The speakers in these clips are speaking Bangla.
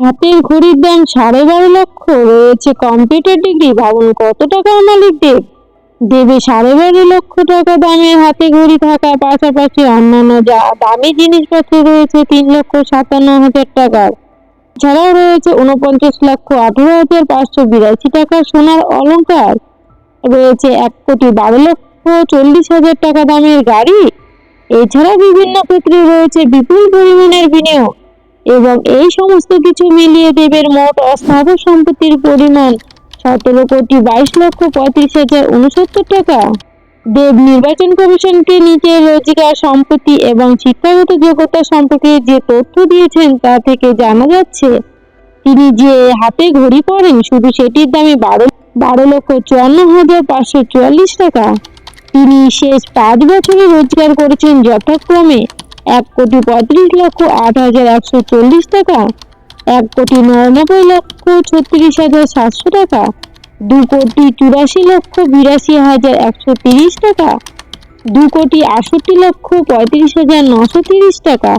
হাতের ঘড়ির দাম সাড়ে বারো লক্ষ রয়েছে। কম্পিউটার ডিগ্রি ভাবুন, কত টাকার মালিক দেব দেবে সাড়ে বারো লক্ষ টাকা দামের হাতে ঘড়ি থাকার পাশাপাশি অন্যান্য যা দামি জিনিসপত্র রয়েছে, তিন লক্ষ সাতান্ন হাজার টাকার এছাড়াও রয়েছে উনপঞ্চাশ লক্ষ আঠেরো হাজার পাঁচশো বিরাশি টাকার সোনার অলংকার। রয়েছে এক কোটি বারো লক্ষ চল্লিশ হাজার টাকা দামের গাড়ি। এছাড়া বিভিন্ন ক্ষেত্রে রয়েছে বিপুল পরিমাণের বিনিয়োগ। এবং এই সমস্ত কিছু মিলিয়ে দেবের মোট অস্থাবর সম্পত্তির পরিমাণ সতেরো কোটি বাইশ লক্ষ পঁয়ত্রিশ হাজার উনসত্তর টাকা। দেব নির্বাচন কমিশনকে নিজের রোজগার সম্পত্তি এবং শিক্ষাগত যোগ্যতা সম্পর্কে যে তথ্য দিয়েছেন তা থেকে জানা যাচ্ছে, তিনি যে হাতে ঘড়ি পড়েন শুধু সেটির দামে বারো বারো লক্ষ চুয়ান্ন হাজার পাঁচশো চুয়াল্লিশ টাকা। তিনি শেষ পাঁচ বছরে রোজগার করেছেন যথাক্রমে এক কোটি পঁয়ত্রিশ লক্ষ আট হাজার একশো চল্লিশ টাকা, এক কোটি নিরানব্বই লক্ষ ছত্রিশ হাজার সাতশো টাকা, দু কোটি চুরাশি লক্ষ বিরাশি হাজার একশো তিরিশ টাকা, দু কোটি আষট্টি লক্ষ পঁয়ত্রিশ হাজার নশো তিরিশ টাকা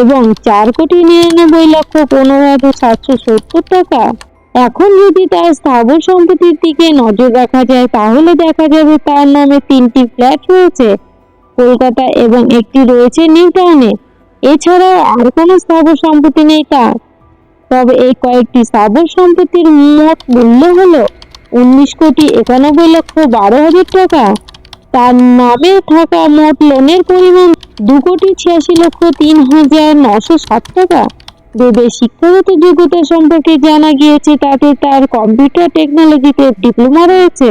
এবং চার কোটি নিরানব্বই লক্ষ পনেরো হাজার সাতশো সত্তর টাকা। এখন যদি তার স্থাবর সম্পত্তির দিকে নজর রাখা যায়, তাহলে দেখা যাবে তার নামে তিনটি ফ্ল্যাট রয়েছে। কলকাতা এবং একটি রয়েছে নিউ টাউনে। এছাড়াও আর কোনো স্থাবর সম্পত্তি নেই তার। তবে এই কয়েকটি স্থাবর সম্পত্তির মোট মূল্য হলো উনিশ কোটি একানব্বই লক্ষ বারো হাজার টাকা। তার নামে থাকা মোট লোনের পরিমাণ দু কোটি ছিয়াশি লক্ষ তিন হাজার নশো ষাট টাকা। দেবের শিক্ষাগত যোগ্যতা সম্পর্কে জানা গিয়েছে তাতে তার কম্পিউটার টেকনোলজিতে ডিপ্লোমা রয়েছে।